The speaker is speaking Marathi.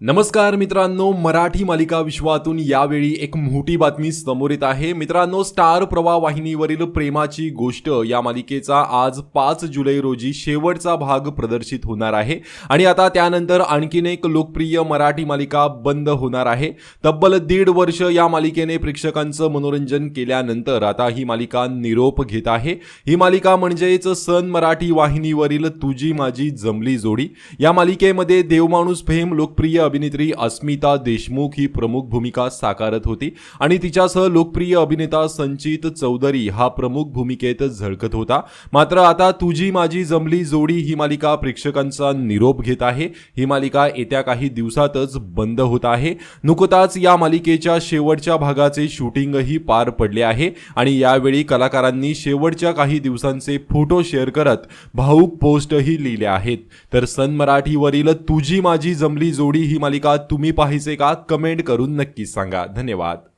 नमस्कार मित्रांनो मराठी मालिका विश्वातून यावेळी एक मोठी बातमी समोर येत आहे. मित्रांनो स्टार प्रवाह वाहिनीवरील प्रेमाची गोष्ट या मालिकेचा आज पाच जुलै रोजी शेवटचा भाग प्रदर्शित होणार आहे. आणि आता त्यानंतर आणखीन एक लोकप्रिय मराठी मालिका बंद होणार आहे. तब्बल दीड वर्ष या मालिकेने प्रेक्षकांचं मनोरंजन केल्यानंतर आता ही मालिका निरोप घेत आहे. ही मालिका म्हणजेच सन मराठी वाहिनीवरील तुझी माझी जमली जोडी. या मालिकेमध्ये देवमाणूस फेम लोकप्रिय अभिनेत्री अस्मिता देशमुख ही प्रमुख भूमिका साकारत होती आणि तिच्यासह लोकप्रिय अभिनेता संचित चौधरी हा प्रमुख भूमिकेत झळकत होता. मात्र आता तुझी माझी जमली जोडी ही मालिका प्रेक्षकांचा निरोप घेत आहे. ही मालिका येत्या काही दिवसातच बंद होत आहे. नुकताच या मालिकेच्या शेवटच्या भागाचे शूटिंगही पार पडले आहे आणि यावेळी कलाकारांनी शेवटच्या काही दिवसांचे फोटो शेअर करत भाऊक पोस्टही लिहिले आहेत. तर सन मराठीवरील तुझी माझी जमली जोडी ही मालिका तुम्ही पाहिजे का? कमेंट करून नक्की सांगा. धन्यवाद.